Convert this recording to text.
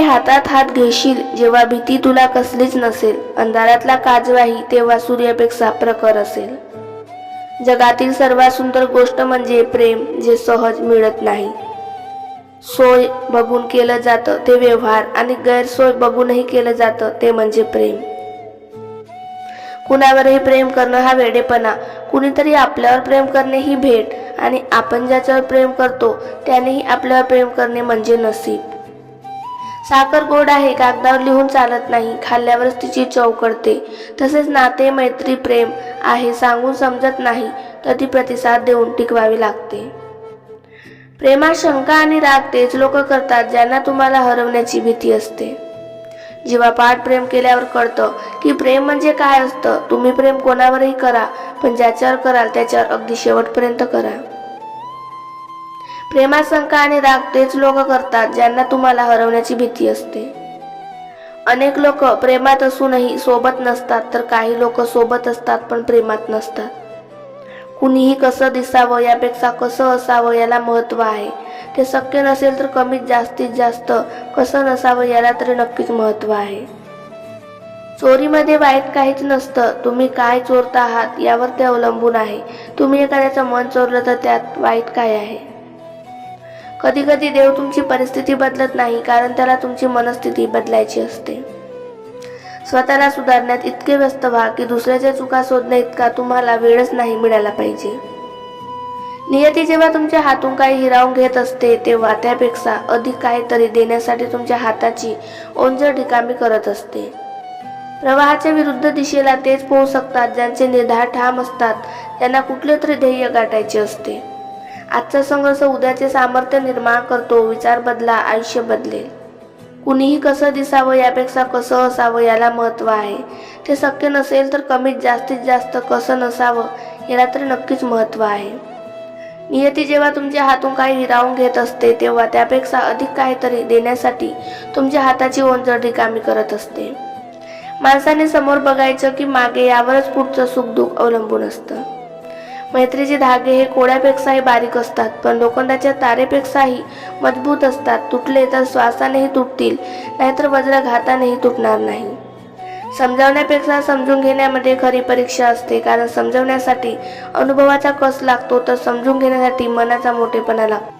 हातात हात घेशील जेव्हा भीती तुला कसलीच नसेल. अंधारातला काजवाही तेव्हा सूर्यापेक्षा प्रखर असेल. जगातील सर्वात सुंदर गोष्ट म्हणजे प्रेम जे सहज मिळत नाही. सोय बघून केलं जातं ते व्यवहार आणि गैरसोय बघूनही केलं जातं ते म्हणजे प्रेम. कुणावरही प्रेम करणं हा वेडेपणा. कुणीतरी आपल्यावर प्रेम करणे ही भेट आणि आपण ज्याच्यावर प्रेम करतो त्यानेही आपल्यावर प्रेम करणे म्हणजे नसीब. साखर गोड आहे कागदावर लिहून चालत नाही खाल्ल्यावरच तिची चव कळते. तसेच नाते मैत्री प्रेम आहे सांगून समजत नाही तर ती प्रतिसाद देऊन टिकवावी लागते. प्रेमात शंका आणि राग तेच लोक करतात ज्यांना तुम्हाला हरवण्याची भीती असते. जीवापाड प्रेम केल्यावर कळतं की प्रेम म्हणजे काय असतं तुम्ही प्रेम कोणावरही करा पण ज्याच्यावर कराल त्याच्यावर अगदी शेवटपर्यंत करा. प्रेमात शंका आणि राग तेच लोक करतात ज्यांना तुम्हाला हरवण्याची भीती असते. अनेक लोक प्रेमात असूनही सोबत नसतात तर काही लोक सोबत असतात पण प्रेमात नसतात. कुणीही कसं दिसावं यापेक्षा कसं असावं याला महत्त्व आहे. ते शक्य नसेल तर कमीत जास्तीत जास्त कसं नसावं याला तरी नक्कीच महत्त्व आहे. चोरीमध्ये वाईट काहीच नसतं. तुम्ही काय चोरता आहात यावर ते अवलंबून आहे. तुम्ही एखाद्याचं मन चोरलं तर त्यात वाईट काय आहे? कधी कधी देव तुमची परिस्थिती बदलत नाही कारण त्याला तुमची मनस्थिती बदलायची असते. स्वतःला सुधारण्यात इतके व्यस्त व्हा की दुसऱ्याच्या चुका शोधण्या इतका तुम्हाला वेळच नाही मिळाला पाहिजे. नियती जेव्हा तुमच्या हातून काही हिरावून घेत असते तेव्हा त्यापेक्षा अधिक काहीतरी देण्यासाठी तुमच्या हाताची ओंजळ रिकामी करत असते. प्रवाहाच्या विरुद्ध दिशेला तेच पोहू शकतात ज्यांचे निर्धार ठाम असतात त्यांना कुठले तरी ध्येय गाठायचे असते. आजचा संघर्ष उद्याचे सामर्थ्य निर्माण करतो विचार बदला आयुष्य बदलेल. कुणीही कसं दिसावं यापेक्षा कसं असावं याला महत्त्व आहे. ते शक्य नसेल तर कमीत जास्तीत जास्त कसं नसावं याला तरी नक्कीच महत्त्व आहे. नियती जेव्हा तुमच्या हातून काही हिरावून घेत असते तेव्हा त्यापेक्षा अधिक काहीतरी देण्यासाठी तुमच्या हाताची ओंजळ रिकामी करत असते. माणसाने समोर बघायचं की मागे यावरच पुढचं सुखदुःख अवलंबून असतं. मैत्रीचे धागे हे कोड्यापेक्षाही बारीक असतात पण लोखंडाच्या तारेपेक्षाही मजबूत असतात. तुटले तर श्वासानेही तुटतील नाहीतर वज्रघातानेही तुटणार नाही. समजावण्यापेक्षा समजून घेण्यामध्ये खरी परीक्षा असते कारण समजवण्यासाठी अनुभवाचा कस लागतो तर समजून घेण्यासाठी मनाचा मोठेपणा लागतो.